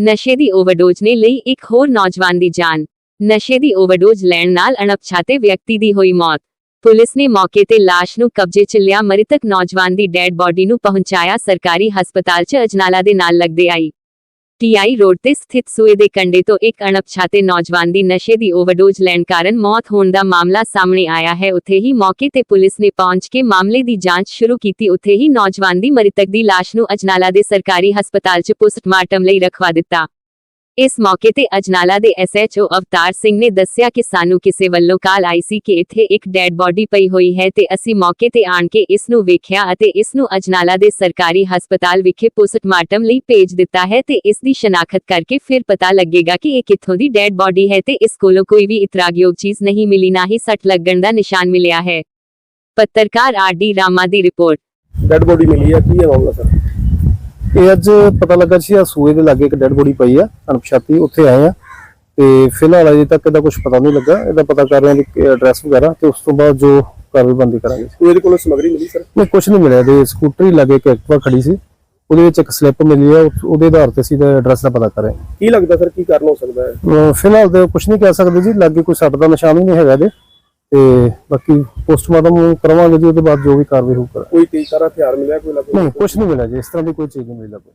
ਨਸ਼ੇ ਦੀ ਓਵਰਡੋਜ਼ ਨੇ ਲਈ ਇੱਕ ਹੋਰ ਨੌਜਵਾਨ ਦੀ ਜਾਨ। ਨਸ਼ੇ ਦੀ ਓਵਰਡੋਜ਼ ਲੈਣ ਨਾਲ ਅਣਪਛਾਤੇ ਵਿਅਕਤੀ ਦੀ ਹੋਈ ਮੌਤ। ਪੁਲਿਸ ਨੇ ਮੌਕੇ ਤੇ ਲਾਸ਼ ਨੂੰ ਕਬਜ਼ੇ 'ਚ ਲਿਆ, ਮ੍ਰਿਤਕ ਨੌਜਵਾਨ ਦੀ ਡੈਡ ਬਾਡੀ ਨੂੰ ਪਹੁੰਚਾਇਆ, ਸਰਕਾਰੀ ਹਸਪਤਾਲ 'ਚ ਅਜਨਾਲਾ ਦੇ ਨਾਲ ਲੱਗਦੇ ਆਈ। ਟੀਆਈ ਰੋਡ ਤੇ ਸਥਿਤ ਸੂਏ ਦੇ ਕੰਢੇ ਤੋਂ ਇੱਕ ਅਣਪਛਾਤੇ ਨੌਜਵਾਨ ਦੀ ਨਸ਼ੇ ਦੀ ਓਵਰਡੋਜ਼ ਲੈਣ ਕਾਰਨ ਮੌਤ ਹੋਣ ਦਾ ਮਾਮਲਾ ਸਾਹਮਣੇ ਆਇਆ ਹੈ। ਉੱਥੇ ਹੀ ਮੌਕੇ ਤੇ ਪੁਲਿਸ ਨੇ ਪਹੁੰਚ ਕੇ ਮਾਮਲੇ ਦੀ ਜਾਂਚ ਸ਼ੁਰੂ ਕੀਤੀ। ਉੱਥੇ ਹੀ ਨੌਜਵਾਨ ਦੀ ਮ੍ਰਿਤਕ ਦੀ ਲਾਸ਼ ਨੂੰ ਅਜਨਾਲਾ ਦੇ ਸਰਕਾਰੀ ਹਸਪਤਾਲ 'ਚ ਪੋਸਟਮਾਰਟਮ ਲਈ ਰਖਵਾ ਦਿੱਤਾ। ਇਸ ਮੌਕੇ ਤੇ ਅਜਨਾਲਾ ਦੇ ਐਸਐਚਓ ਅਵਤਾਰ ਸਿੰਘ ਨੇ ਦੱਸਿਆ ਕਿ ਸਾਨੂੰ ਕਿਸੇ ਵੱਲੋਂ ਕਾਲ ਆਈ ਸੀ ਕਿ ਇੱਥੇ ਇੱਕ ਡੈੱਡ ਬਾਡੀ ਪਈ ਹੋਈ ਹੈ ਤੇ ਅਸੀਂ ਮੌਕੇ ਤੇ ਆਣ ਕੇ ਇਸ ਨੂੰ ਵੇਖਿਆ ਅਤੇ ਇਸ ਨੂੰ ਅਜਨਾਲਾ ਦੇ ਸਰਕਾਰੀ ਹਸਪਤਾਲ ਵਿਖੇ ਪੋਸਟਮਾਰਟਮ ਲਈ ਭੇਜ ਦਿੱਤਾ ਹੈ ਤੇ ਇਸ ਦੀ ਸ਼ਨਾਖਤ ਕਰਕੇ ਫਿਰ ਪਤਾ ਲੱਗੇਗਾ ਕਿ ਇਹ ਕਿੱਥੋਂ ਦੀ ਡੈੱਡ ਬਾਡੀ ਹੈ ਤੇ ਇਸ ਕੋਲੋਂ ਕੋਈ ਵੀ ਇਤਰਾਗਯੋਗ ਚੀਜ਼ ਨਹੀਂ ਮਿਲੀ, ਨਾ ਹੀ ਸੱਟ ਲੱਗਣ ਦਾ ਨਿਸ਼ਾਨ ਮਿਲਿਆ ਹੈ। ਪੱਤਰਕਾਰ ਆਰ ਡੀ ਰਾਮਾ ਦੀ ਰਿਪੋਰਟ। ਡੈਡ ਬੋਡੀ ਮਿਲੀ ਆ ਕੀ ਹੈ ਮਾਮਲਾ ਸਰ? ਇਹ ਅੱਜ ਪਤਾ ਲੱਗਾ ਸੀ ਆ ਸੂਏ ਦੇ ਲਾਗੇ ਇੱਕ ਡੈੱਡ ਬੋਡੀ ਪਈ ਆ ਅਣਪਛਾਤੀ ਉੱਥੇ ਆਏ ਆ। ਤੇ ਫਿਲਹਾਲ ਅਜੇ ਤੱਕ ਇਹਦਾ ਕੁਝ ਪਤਾ ਨਹੀਂ ਲੱਗਾ। ਇਹਦਾ ਪਤਾ ਕਰ ਰਹੇ ਹਾਂ ਕਿ ਐਡਰੈਸ ਵਗੈਰਾ ਤੇ ਉਸ ਤੋਂ ਬਾਅਦ ਜੋ ਕਾਰਵਾਈ ਕਰਾਂਗੇ। ਇਹਦੇ ਕੋਲੋਂ ਸਮਗਰੀ ਮਿਲੀ ਸਰ ਨਹੀਂ ਕੁਝ ਨਹੀਂ ਮਿਲਿਆ। ਇਹਦੇ ਸਕੂਟਰੀ ਲਾਗੇ ਇੱਕ ਐਕਟਿਵਾ ਖੜੀ ਸੀ। ਉਹਦੇ ਵਿੱਚ ਇੱਕ ਸਲਿੱਪ ਮਿਲੀ ਆ। ਉਹ- ਉਹਦੇ ਆਧਾਰ ਤੇ ਅਸੀਂ ਇਹਦਾ ਐਡਰੈਸ ਦਾ ਪਤਾ ਕਰ ਰਹੇ ਹਾਂ ਕੀ ਲੱਗਦਾ ਸਰ ਕੀ ਕਾਰਨ ਹੋ ਸਕਦਾ ਹੈ? ਫਿਲਹਾਲ ਤੇ ਕੁਝ ਨਹੀਂ ਕਹਿ ਸਕਦੇ ਜੀ। ਲਾਗੇ ਕੋਈ ਸੱਟ ਦਾ ਨਿਸ਼ਾਨ ਵੀ ਨਹੀਂ ਹੈਗਾ ਇਹਦੇ। ਤੇ ਬਾਕੀ ਪੋਸਟਮਾਰਟਮ ਕਰਵਾਵਾਂਗੇ ਜੀ ਉਹਦੇ ਬਾਅਦ ਜੋ ਵੀ ਕਾਰਵਾਈ ਹੋਊ ਕਰਾਂਗੇ। ਕੋਈ ਤੇਜ਼ ਹਥਿਆਰ ਮਿਲਿਆ ਕੋਈ ਲੱਗਦਾ ਨਹੀਂ ਕੁਝ ਨਹੀਂ ਮਿਲਿਆ ਜੀ ਇਸ ਤਰ੍ਹਾਂ ਦੀ ਕੋਈ ਚੀਜ਼ ਨਹੀਂ ਮਿਲੀ। ਲੱਗੀ